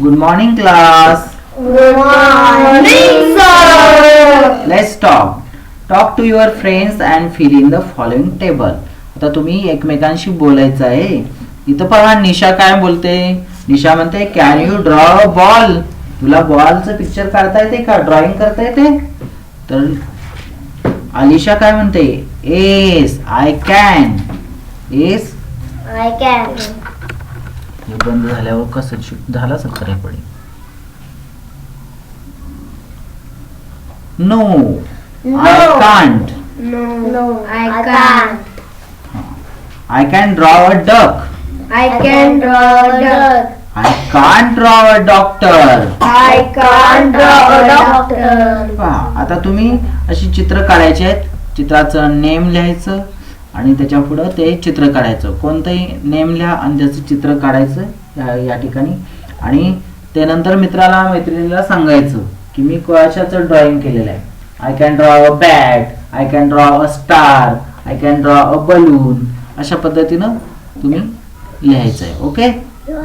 Good morning class Good morning, sir. Let's talk talk to your friends and fill in the following table आता तुम्ही एकमेकांशी बोलायचं आहे. इथं पहा निशा काय बोलते? निशा म्हणते can you draw a ball तुला बॉलचं पिक्चर काढता येते का? ड्रॉइंग करता येते? तर अलिशा काय म्हणते? Yes I can yes I can. हे बंद झाल्यावर कसं शिक झाला no I No. Can't No. No. I can't. I can draw a duck I can draw a duck. I can't draw a doctor I can't draw a doctor. आता तुम्ही अशी चित्र काढायची आहेत चित्राचं नेम लिहायचं आणि त्याच्या पुढं ते चित्र काढायचं. कोणतंही नेम लिहा आणि त्याचं चित्र काढायचं या या ठिकाणी. आणि त्यानंतर मित्राला मैत्रिणीला सांगायचं की मी कशाचं ड्रॉइंग केलेलं आहे. I can draw a bat I can draw a star I can draw a balloon अशा पद्धतीनं तुम्ही लिहायचं आहे. ओके हो